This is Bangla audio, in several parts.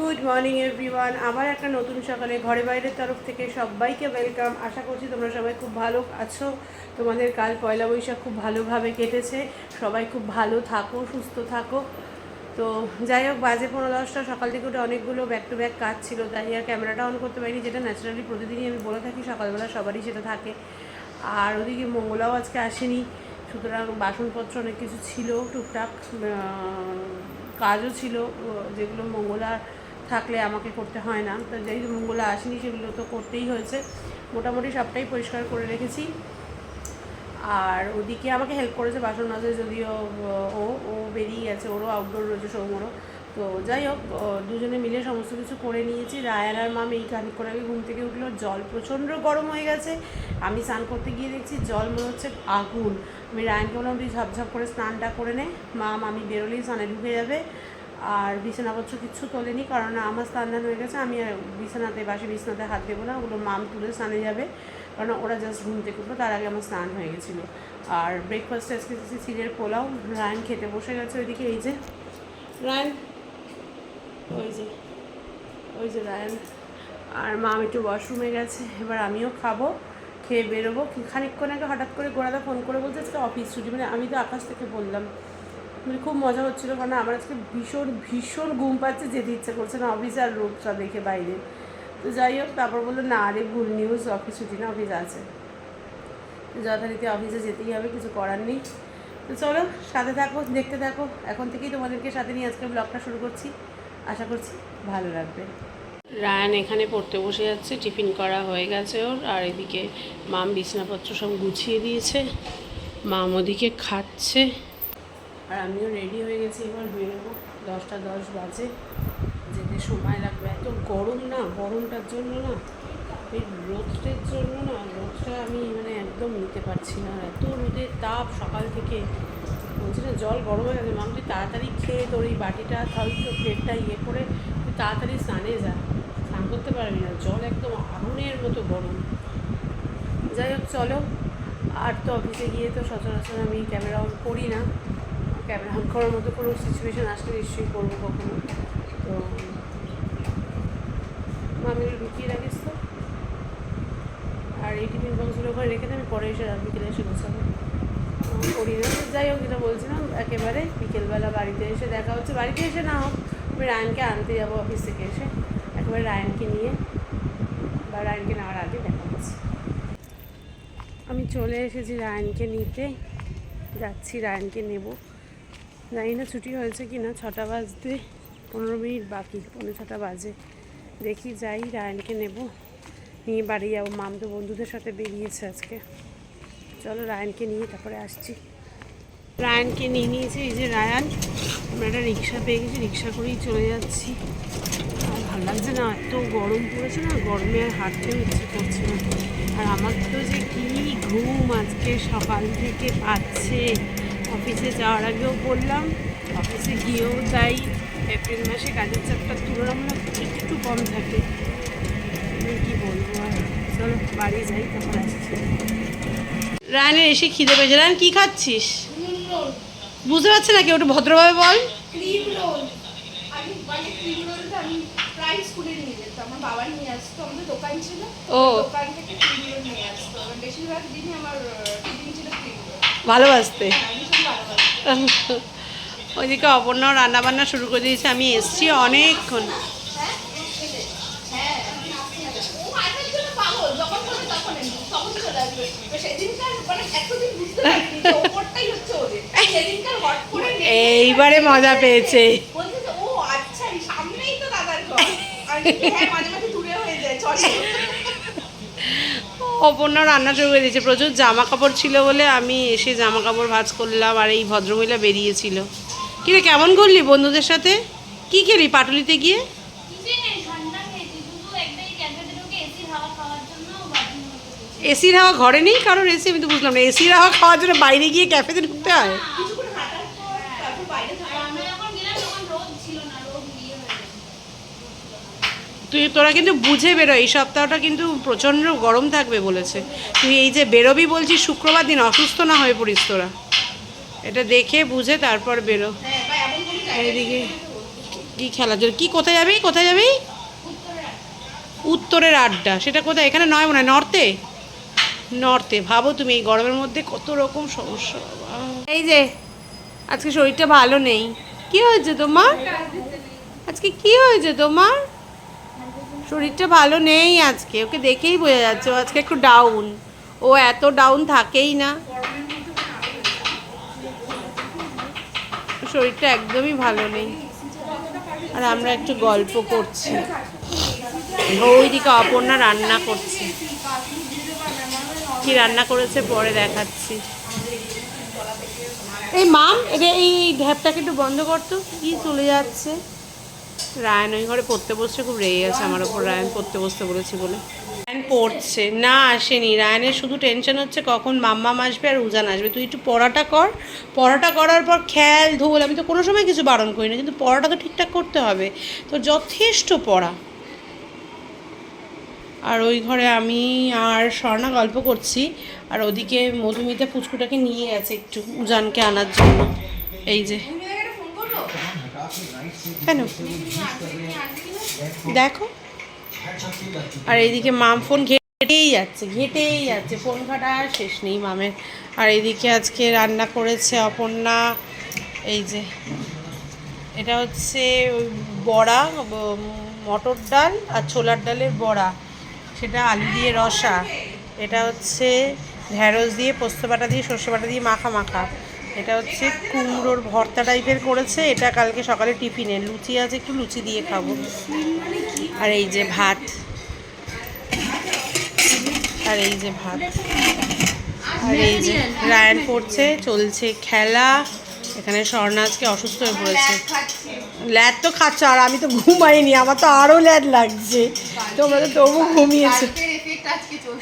গুড মর্নিং এভরিওয়ান আবার একটা নতুন সকালে ঘরে বাইরের তরফ থেকে সবাইকে ওয়েলকাম আশা করছি তোমরা সবাই খুব ভালো আছো। তোমাদের কাল পয়লা বৈশাখ খুব ভালোভাবে কেটেছে। সবাই খুব ভালো থাকো, সুস্থ থাকো। তো যাই হোক, বাজে পনেরো দশটা, সকাল থেকে ওটা অনেকগুলো ব্যাক টু ব্যাক কাজ ছিল, তাই আর ক্যামেরাটা অন করতে পারিনি, যেটা ন্যাচারালি প্রতিদিনই আমি বলে থাকি, সকালবেলা সবারই সেটা থাকে। আর ওদিকে মঙ্গলাও আজকে আসেনি, সুতরাং বাসনপত্র অনেক কিছু ছিল, টুকটাক কাজও ছিল যেগুলো মঙ্গলা থাকলে আমাকে করতে হয় না। তো যেই মঙ্গলা আসেনি, সেগুলো তো করতেই হয়েছে। মোটামুটি সবটাই পরিষ্কার করে রেখেছি। আর ওদিকে আমাকে হেল্প করেছে বাসন মাজে, যদিও ও ও বেরিয়ে গেছে। ওরও আউটডোর রয়েছে সৌমরও তো যাই হোক দুজনে মিলে সমস্ত কিছু করে নিয়েছি। রায়ান আর মাম এই খানিক করে আগে ঘুম থেকে উঠল। জল প্রচণ্ড গরম হয়ে গেছে। আমি স্নান করতে গিয়ে দেখছি জল মনে হচ্ছে আগুন। আমি রায়ানকে বললাম, তুই ঝপঝপ করে স্নানটা করে নে। মাম আমি বেরোলেই স্নানে ঢুকে যাবে। আর বিছানাপত্র কিচ্ছু তোলেনি, কারণ আমার স্নান হয়ে গেছে, আমি বিছানাতে, বাসি বিছানাতে হাত দেবো না, ওগুলো মাম তুলে স্নানে যাবে, কারণ ওরা জাস্ট ঘুম থেকে তার আগে আমার স্নান হয়ে গেছিল। আর ব্রেকফাস্টে আজকে চিড়ের পোলাও, রায়ন খেতে বসে গেছে ওইদিকে, এই যে, রায়ন, ওই যে ওই যে রায়ন, আর মা একটু ওয়াশরুমে গেছে, এবার আমিও খাব, খেয়ে বেরোবো খানিকক্ষণ আগে হঠাৎ করে গোড়াদা ফোন করে বলছে, আজকে অফিস ছুটি মানে আমি তো আকাশ থেকে বললাম। খুব মজা হচ্ছিল, কারণ আমার আজকে ভীষণ ভীষণ ঘুম পাচ্ছে, যেতে ইচ্ছে করছে না। অফিস আর রোদটা দেখে বাইরে। তো যাই হোক, তারপর বলল, না আরে ভুল নিউজ অফিস ছুটি না অফিস আছে। যথারীতি অফিসে যেতেই হবে, কিছু করার নেই। তো চলো, সাথে থাকো, দেখতে থাকো। এখন থেকেই তোমাদেরকে সাথে নিয়ে আজকে ব্লগটা শুরু করছি। আশা করছি ভালো লাগবে। রায়ান এখানে পড়তে বসে যাচ্ছে, টিফিন করা হয়ে গেছে ওর, আর এদিকে মাম বিছানাপত্র সব গুছিয়ে দিয়েছে। মাম ওদিকে খাচ্ছে। আর আমিও রেডি হয়ে গেছি, এবার বেরোবো দশটা দশ বাজে। যেতে সময় লাগবে। এত গরম না, গরমটার জন্য না, এই রোদটের জন্য না, রোদটা আমি মানে একদম নিতে পারছি না। এত রোদের তাপ সকাল থেকে। বলছি না, জল গরম হয়ে গেছে। তুই তাড়াতাড়ি খেয়ে তোর এই বাটিটা, তাহলে তো প্লেটটা ইয়ে করে তুই তাড়াতাড়ি স্নানে যা। স্নান করতে পারবি না। জল একদম আগুনের মতো গরম। যাই হোক, চলো। আর তো অফিসে গিয়ে তো সচরাচর আমি ক্যামেরা অন করি না। ক্যামেরা অন করার মতো কোনো সিচুয়েশান আসলে নিশ্চয়ই করব কখনো। তো মামি লুকিয়ে রাখিস তো আর এই টিফিন বক্সগুলো ওখানে রেখে আমি পরে এসে বিকেলে এসে গোছাবো। করি না যাই হোক যেটা বলছিলাম, একেবারে বিকেলবেলা বাড়িতে এসে দেখা হচ্ছে। বাড়িতে এসে না হোক, আমি রায়নকে আনতে যাব অফিস থেকে এসে। একেবারে রায়নকে নিয়ে বা রায়নকে নেওয়ার আগে দেখা হচ্ছে। আমি চলে এসেছি রায়নকে নিতে। যাচ্ছি, রায়নকে নেব। জানি না ছুটি হয়েছে কি না, ছটা বাজতে পনেরো মিনিট বাকি পনেরো ছটা বাজে। দেখি যাই, রায়নকে নেব। নিয়ে বাড়ি যাব। মাম তো বন্ধুদের সাথে বেরিয়েছে আজকে। চলো রায়নকে নিয়ে তারপরে আসছি। রায়নকে নিয়ে নিয়েছি, এই যে রায়ান। আমরা একটা রিক্সা পেয়ে গেছি, রিক্সা করেই চলে যাচ্ছি। আর ভালো লাগছে না, এত গরম পড়েছে না, গরমে আর হাঁটতেও ইচ্ছে করছে না। আর আমার তো যে কী ঘুম আজকে সকাল থেকে পাচ্ছে। অফিসে যাওয়ার আগেও বললাম অফিসে গিয়েও তাই এপ্রিল মাসে কাজের চাপটা তুলনামূলক একটু কম থাকে। আমি কি বলব আর? চলো বাড়ি যাই তারপর আসছি। রায়নের এসে খিদে পেয়েছে। রায়ন কী খাচ্ছিস? বুঝতে পারছে না কেউ একটু ভদ্রভাবে বল। Cream roll. আমি মানে ক্রিম রোলটা আমি প্রায় স্কুলে নিয়ে যেতাম। আমার বাবা নিয়ে আসতো। আমাদের দোকান ছিল। ও। দোকান থেকে ক্রিম রোল নিয়ে আসতো। বেশিরভাগ দিনই আমার টিফিন ছিল ক্রিম রোল। ভালোবাসতে। ভালোবাসি ওইদিকে অপর্ণাও রান্না বান্না শুরু করে দিয়েছে আমি এসছি অনেকক্ষণ। এইবারে মজা পেয়েছে। অপর্ণা রান্না শুরু করে দিয়েছে। প্রচুর জামা কাপড় ছিল বলে আমি এসে জামা কাপড় ভাজ করলাম আর এই ভদ্রমহিলা বেরিয়েছিল। কিরে কেমন করলি বন্ধুদের সাথে? কি খেলি পাটুলিতে গিয়ে? এসির হাওয়া ঘরে নেই কারোর এসি আমি তো বুঝলাম না। এসির হাওয়া খাওয়ার জন্য বাইরে গিয়ে ক্যাফেতে ঢুকতে হয় কিছুক্ষণ হাঁটার পর তারপর বাইরে আর আমরা যখন গেলাম তখন রোদ ছিল না রোদ ইয়ে হয়ে গেছে তুই, তোরা কিন্তু বুঝে বেরো, এই সপ্তাহটা কিন্তু প্রচণ্ড গরম থাকবে বলেছে। তুই এই যে বেরোবি বলছিস শুক্রবার দিন অসুস্থ না হয়ে পড়িস তোরা। এটা দেখে, বুঝে তারপর বেরো। এইদিকে, কি খেলার জন্য, কি, কোথায় যাবি কোথায় যাবি? উত্তরের আড্ডা, সেটা কোথায়? এখানে নয় মনে হয়, নর্থে? নর্থে, ভাবো তুমি এই গরমের মধ্যে কত রকম সমস্যা এই যে, আজকে শরীরটা ভালো নেই। কি হয়েছে তোমার? আজকে কি হয়েছে তোমার? শরীরটা ভালো নেই আজকে, ওকে দেখেই বোঝা যাচ্ছে, ও আজকে একটু ডাউন ও এত ডাউন থাকেই না। শরীরটা একদমই ভালো নেই। আর আমরা একটু গল্প করছি। ওইদিকে অপর্ণা রান্না করছি। কি রান্না করেছে পরে দেখাচ্ছি। এই মাম এটা এই ঢ্যাপটাকে একটু বন্ধ করতো কি চলে যাচ্ছে? রায়ন ওই ঘরে পড়তে বসছে খুব রেগে গেছে আমার ওপর। রায়ন পড়তে বসতে বলেছি বলে। রায়ন পড়ছে। না, আসেনি। রায়নের শুধু টেনশন হচ্ছে কখন মাম্মাম আসবে আর উজান আসবে। তুই একটু পড়াটা কর। পড়াটা করার পর খেল ধুল আমি তো কোনো সময় কিছু বারণ করি না, কিন্তু পড়াটা তো ঠিকঠাক করতে হবে। তো যথেষ্ট পড়া। আর ওই ঘরে আমি আর স্বর্ণা গল্প করছি। আর ওদিকে মধুমিতা পুচকুটাকে নিয়ে গেছে একটু উজানকে আনার জন্য। এই যে। কেন? দেখো। আর এইদিকে মাম ফোন ঘেটেই যাচ্ছে ঘেটেই যাচ্ছে। ফোন ঘাটা আর শেষ নেই মামের। আর এইদিকে আজকে রান্না করেছে অপর্ণা। এই যে, এটা হচ্ছে বড়া মটর ডাল আর ছোলার ডালের বড়া। সেটা আলু দিয়ে রসা। এটা হচ্ছে ঢ্যাঁড়স দিয়ে পোস্ত বাটা দিয়ে সর্ষে বাটা দিয়ে মাখা মাখা। এটা হচ্ছে কুমড়োর ভর্তা টাইপের করেছে। এটা কালকে সকালে টিফিনে লুচি আছে, একটু লুচি দিয়ে খাব। আর এই যে ভাত। আর এই যে ভাত। আর এই যে রায়ন পড়ছে চলছে খেলা। এখানে স্বর্ণা আজকে অসুস্থ হয়ে পড়েছে। ল্যাদ তো খাচ্ছ, আর আমি তো ঘুমাইনি, আমার তো আরও ল্যাদ লাগছে। তোমরা তো তবু ঘুমিয়েছো।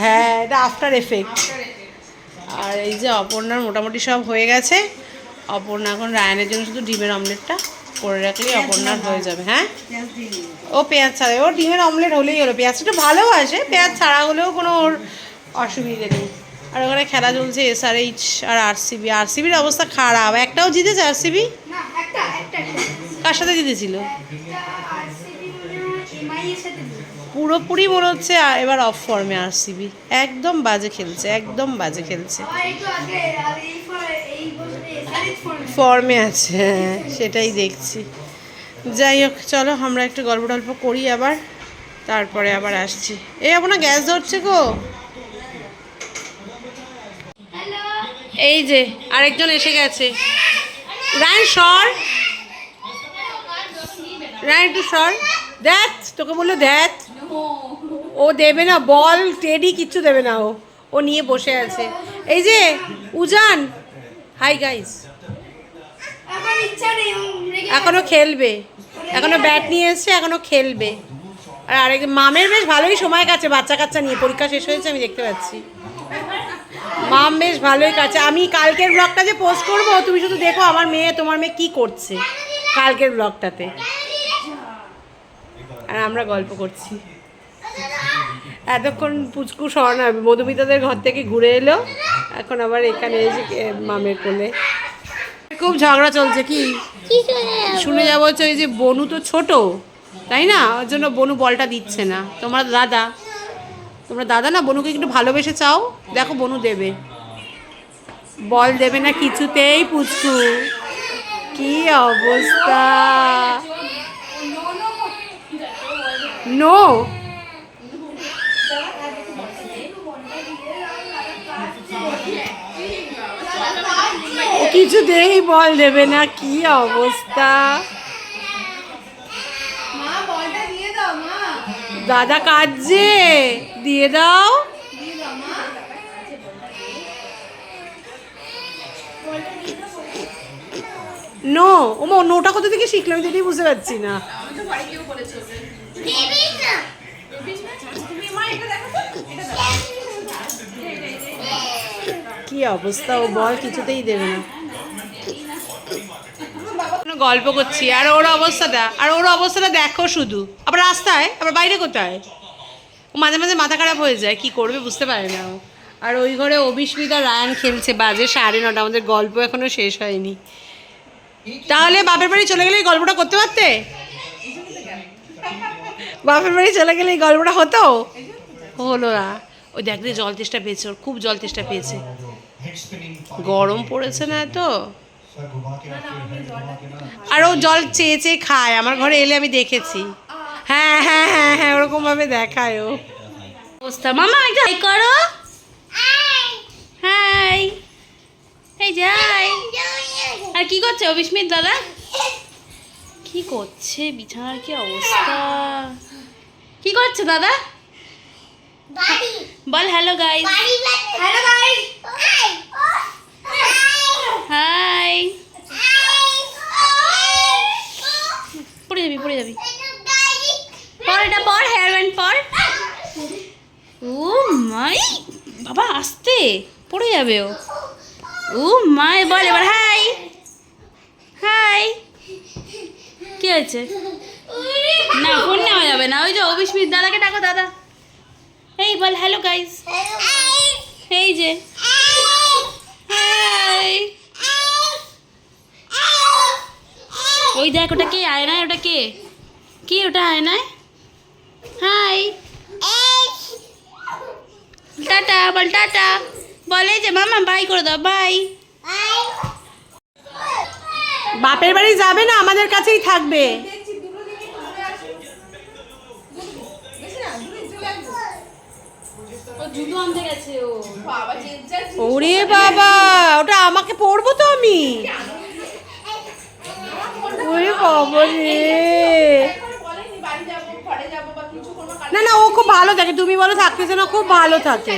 হ্যাঁ এটা আফটার এফেক্ট আর এই যে অপর্ণার মোটামুটি সব হয়ে গেছে। অপর্ণা এখন রায়নের জন্য শুধু ডিমের অমলেটটা করে রাখলেই অপর্ণার হয়ে যাবে হ্যাঁ? ও পেঁয়াজ ছাড়া ও ডিমের অমলেট হলেই হলো পেঁয়াজটা ভালোবাসে পেঁয়াজ ছাড়া হলেও কোনো ওর অসুবিধে নেই। আর ওখানে খেলা চলছে এসআরএইচ আর আরসিবি আরসিবির অবস্থা খারাপ একটাও জিতেছে আরসিবি একটা একটা কার সাথে জিতেছিল? পুরোপুরি মনে হচ্ছে এবার অফ ফর্মে আরসিবি একদম বাজে খেলছে একদম বাজে খেলছে। ফর্মে আছে হ্যাঁ সেটাই দেখছি। যাই হোক চলো আমরা একটু গল্প টল্প করি আবার তারপরে আবার আসছি। এই আপনার গ্যাস ধরছে গো। এই যে আরেকজন এসে গেছে। রায় সর। রায় একটু সর। দেখ তোকে বলল দেখ। ও দেবে না, বল, টেডি কিচ্ছু দেবে না ও। ও নিয়ে বসে আছে। এই যে, উজান। হাই গাইস এখনও খেলবে। এখনও ব্যাট নিয়ে এসছে, এখনও খেলবে। আর আরেক, মামের বেশ ভালোই সময় কাছে বাচ্চা কাচ্চা নিয়ে। পরীক্ষা শেষ হয়েছে, আমি দেখতে পাচ্ছি। মাম বেশ ভালোই কাছে আমি কালকের ব্লগটা যে পোস্ট করব, তুমি শুধু দেখো আমার মেয়ে, তোমার মেয়ে কি করছে কালকের ব্লগটাতে আর আমরা গল্প করছি। এতক্ষণ পুচকু স্বর্ণা মধুমিতাদের ঘর থেকে ঘুরে এলো। এখন আবার এখানে এসে মামের কোলে। খুব ঝগড়া চলছে কি? শুনে যাব হচ্ছে ওই যে বনু তো ছোট তাই না? ওর জন্য বনু বলটা দিচ্ছে না। তোমরা দাদা তোমরা দাদা না বনুকে একটু ভালোবেসে চাও? দেখো বনু দেবে। বল দেবে না কিছুতেই পুচকু। কি অবস্থা? নো? কিছুতেই বল দেবে না কি অবস্থা? মা বলটা দিয়ে দাদা কাঁদছে দিয়ে দাও। নো ওমা নোটা কোথা থেকে শিখলো আমি তো এটাই বুঝতে পারছি না। কি অবস্থা ও বল কিছুতেই দেবে না। গল্প করছি। আর ওর অবস্থাটা, আর ওর অবস্থাটা দেখো শুধু। আবার রাস্তায়, আবার বাইরে কোথায়? মাঝে মাঝে মাথা খারাপ হয়ে যায়, কি করবে বুঝতে পারে না আর ওই ঘরে অবিস্মিতা রায়ান খেলছে, বাজে সাড়ে নটা, আমাদের গল্প এখনও শেষ হয়নি। তাহলে বাপের বাড়ি চলে গেলে গল্পটা করতে পারতে? বাপের বাড়ি চলে গেলে গল্পটা হতো? হলো না। ওই দেখ জল তেষ্টা পেয়েছে, ওর খুব জল তেষ্টা পেয়েছে। গরম পড়েছে না তো আর ও জল চেয়ে চেয়ে খায় আমার ঘরে এলে আমি দেখেছি। হ্যাঁ হ্যাঁ হ্যাঁ হ্যাঁ ওরকম ভাবে দেখায় ও। অবস্থা। মামা একটা হাই করো। হাই। এই যাই আর কি করছে অবিস্মিত দাদা? কি করছে? বিছানার কি অবস্থা? কি করছে দাদা? বল hello guys hello guys hi পড়ে যাবি পড়ে যাবি হেয়ার ব্যান্ড পর ও মাই বাবা, আসতে। পড়ে যাবে ও। ও মাই বল এবার হাই হাই কি হয়েছে? না ফোন নেওয়া যাবে না। ওই যে অভিস্মিত দাদাকে ডাকো, দাদা। এই বল হ্যালো গাইস এই যে। ওই দেখ, ওটা কে? আয়নায়, ওটা কে? কে ওটা আয়নায়? হাই টাটা বল টাটা বলে যে মামা বাই করে দাও বাই বাপের বাড়ি যাবে না আমাদের কাছেই থাকবে। ওরে বাবা ওটা আমাকে পড়ব তো আমি? ওরে বাবা রে এখনও বলেনি বাড়ি যাব ঘরে যাব বা কিছু কোনো কাজ না না ও খুব ভালো থাকে তুমি বলো থাকতেছে না খুব ভালো থাকে।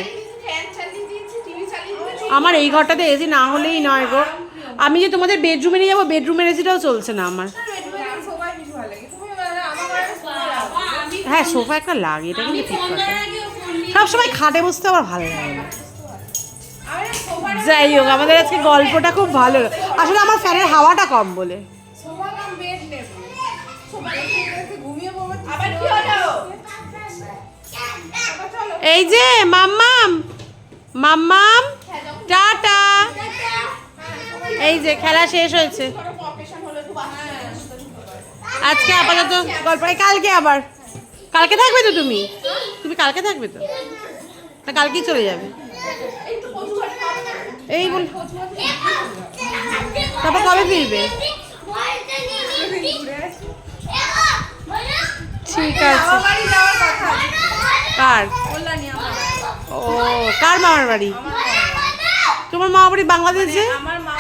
আমার এই ঘরটাতে এসি না হলেই নয় গো। আমি যে তোমাদের বেডরুমে নিয়ে যাব বেডরুমের এসিটাও চলছে না আমার। সবাই কিছু ভালো লাগে তুমি আমার ঘরে হ্যাঁ সোফা একটা লাগে এটা কিন্তু ঠিক কথা। সবসময় খাটে বসতে আমার ভালো লাগে না। যাই হোক আমাদের আজকে গল্পটা খুব ভালো আসলে আমার ফ্যানের হাওয়াটা কম বলে। ঘুমিয়ে আবার কি হলো? আবার চলো এই যে, মাম্মাম। মাম্মাম, টাটা। এই যে, খেলা শেষ হয়েছে। তো আজকে আপাতত গল্প কালকে আবার। কালকে থাকবে তো তুমি? তুমি কালকে থাকবে তো? না কালকেই চলে যাবে। এই তো বল। তারপর কবে ফিরবে? ঠিক আছে। কার? ও কার মামার বাড়ি? তোমার মামার বাড়ি বাংলাদেশে? আমার মা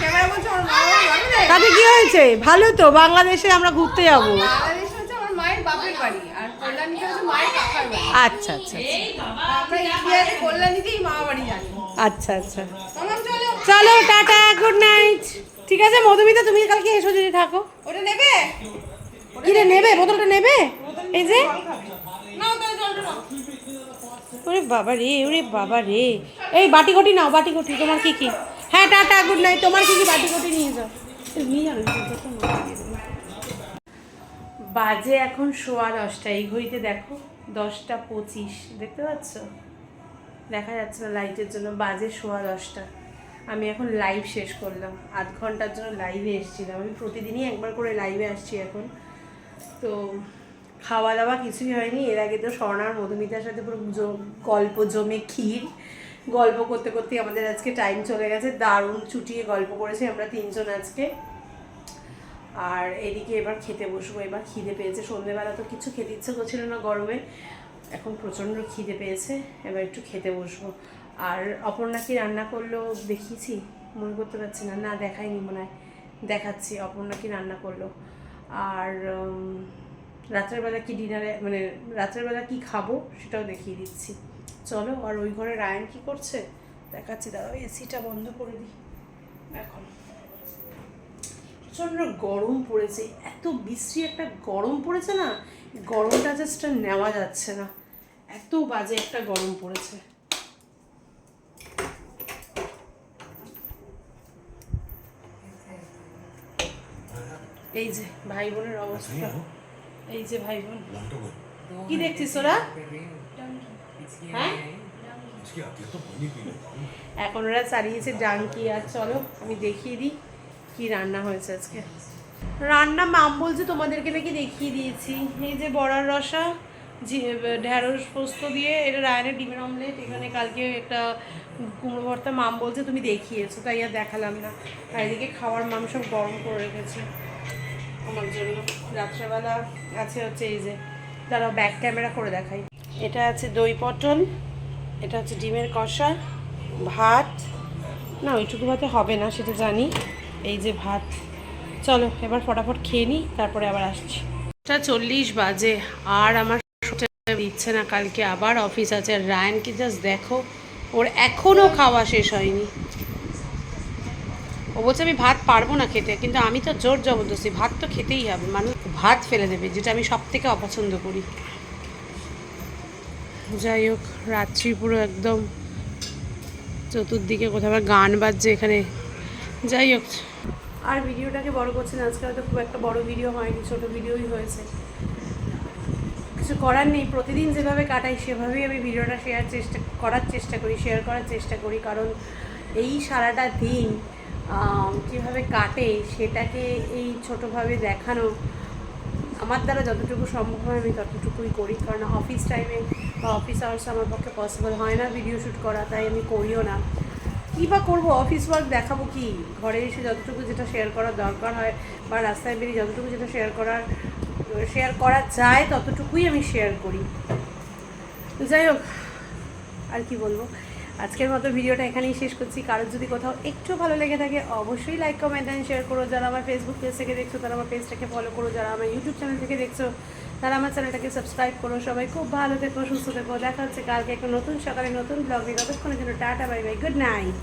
ক্যামেরা বলছে আমার মা বাবা যাবে না তাতে কি হয়েছে? ভালো তো বাংলাদেশে আমরা ঘুরতে যাব। আচ্ছা আচ্ছা জানি। আচ্ছা আচ্ছা। চলো টাটা গুড নাইট ঠিক আছে মধুমিতা তুমি কালকে এসো যদি থাকো। ওটা নেবে? কি রে নেবে? বোতলটা নেবে? এই যে নাও তাহলে জলটা নাও ওরে বাবা রে, ওরে বাবা রে। এই বাটি ঘটি নাও বাটি ঘটি তোমার কি কি? হ্যাঁ টাটা গুড নাইট তোমার কি কি বাটি ঘটি নিয়ে যাও। বাজে এখন সোয়া দশটা, এই ঘড়িতে দেখো, দশটা পঁচিশ, দেখতে পাচ্ছ? দেখা যাচ্ছে না লাইটের জন্য, বাজে সোয়া দশটা। আমি এখন লাইভ শেষ করলাম, আধ ঘণ্টার জন্য লাইভে এসেছিলাম। আমি প্রতিদিনই একবার করে লাইভে আসছি এখন। তো খাওয়া দাওয়া কিছুই হয়নি। এর আগে তো স্বর্ণার মধুমিতার সাথে পুরো গল্প জমে ক্ষীর। গল্প করতে করতে আমাদের আজকে টাইম চলে গেছে। দারুণ চুটিয়ে গল্প করেছি আমরা তিনজন আজকে। আর এদিকে এবার খেতে বসবো। এবার খিদে পেয়েছে। সন্ধেবেলা তো কিছু খেতে ইচ্ছে করছিল না গরমে। এখন প্রচণ্ড খিদে পেয়েছে। এবার একটু খেতে বসবো। আর অপর্ণা কি রান্না করল দেখিয়েছি? মনে করতে পারছি না। না দেখাইনি মনে হয়। দেখাচ্ছি। অপর্ণা কি রান্না করল? আর উম, রাত্রের বেলা কি ডিনারে মানে রাত্রের বেলা কি খাব সেটাও দেখিয়ে দিচ্ছি। চলো আর ওই ঘরে রায়ন কি করছে? দেখাচ্ছি দাদা এসিটা বন্ধ করে দিই। এখন। প্রচণ্ড গরম পড়েছে এত বিশ্রী একটা গরম পড়েছে না গরমটা জাস্ট নেওয়া যাচ্ছে না। এত বাজে একটা গরম পড়েছে। এই যে ভাই বোনের অবস্থা। এই যে ভাই বোন কি দেখছিস ওরা? হ্যাঁ? এখন ওরা চালিয়েছে ডাঙ্কি আর চলো আমি দেখিয়ে দিই কি রান্না হয়েছে আজকে। রান্না মাম বলছে তোমাদেরকে নাকি দেখিয়ে দিয়েছি। এই যে বড়ার রসা ঝি- ঢ্যাঁড়স পোস্ত দিয়ে এটা রায়নের ডিমের অমলেট এখানে কালকে একটা কুমড়ো ভর্তা মাম বলছে তুমি দেখিয়েছো তাই আর দেখালাম না। আর এদিকে খাওয়ার মাম সব গরম করে রেখেছে। আমার জন্য। রাত্রেবেলা আছে হচ্ছে এই যে, দাঁড়াও ব্যাক ক্যামেরা করে দেখাই। এটা আছে দই পটল, এটা হচ্ছে ডিমের কষা, ভাত। না, ওইটুকু ভাতে হবে না, সেটা জানি। এই যে ভাত। চলো, এবার ফটাফট খেয়ে নিই, তারপরে আবার আসছি। এটা চল্লিশ বাজে, আর আমার ইচ্ছে না, কালকে আবার অফিস আছে। আর রায়ানকে জাস্ট দেখো, ওর এখনও খাওয়া শেষ হয়নি। ও বলছে, আমি ভাত পারব না খেতে, কিন্তু আমি তো জোর জবরদস্তি, ভাত তো খেতেই হবে, মানুষ ভাত ফেলে দেবে, যেটা আমি সব থেকে অপছন্দ করি। যাই হোক, রাত্রি পুরো একদম চতুর্দিকে কোথাও গান বাজছে এখানে। যাই হোক। আর ভিডিওটাকে বড় করছে না আজকে হয়তো খুব একটা বড় ভিডিও হয়নি, ছোট ভিডিওই হয়েছে। কিছু করার নেই, প্রতিদিন যেভাবে কাটাই, সেভাবেই আমি ভিডিওটা শেয়ার চেষ্টা, করার চেষ্টা করি শেয়ার করার চেষ্টা করি, কারণ এই সারাটা দিন কীভাবে কাটে সেটাকে এই ছোটোভাবে দেখানো, আমার দ্বারা যতটুকু সম্ভব হয় আমি ততটুকুই করি। কারণ অফিস টাইমে বা অফিস আওয়ার্স আমার পক্ষে পসিবল হয় না ভিডিও শ্যুট করা, তাই আমি করিও না। কী বা করব? অফিস ওয়ার্ক দেখাবো কি? ঘরে এসে যতটুকু যেটা শেয়ার করার দরকার হয় বা রাস্তায় বেরিয়ে যতটুকু যেটা শেয়ার করার শেয়ার করা যায় ততটুকুই আমি শেয়ার করি। যাই হোক, আর কি বলব? আজকের মতো ভিডিওটা এখানেই শেষ করছি। কারোর যদি কোথাও একটু ভালো লেগে থাকে, অবশ্যই লাইক কমেন্ট অ্যান্ড শেয়ার করো। যারা আমার ফেসবুক পেজ থেকে দেখছ, তারা আমার পেজটাকে ফলো করো। যারা আমার ইউটিউব চ্যানেল থেকে দেখছ, তারা আমার চ্যানেলটাকে সাবস্ক্রাইব করো। সবাই খুব ভালো থেকো, সুস্থ থেকো। দেখা হচ্ছে কালকে একটা নতুন সকালে নতুন ব্লগ নিয়ে। ততক্ষণের জন্য tata bye bye good night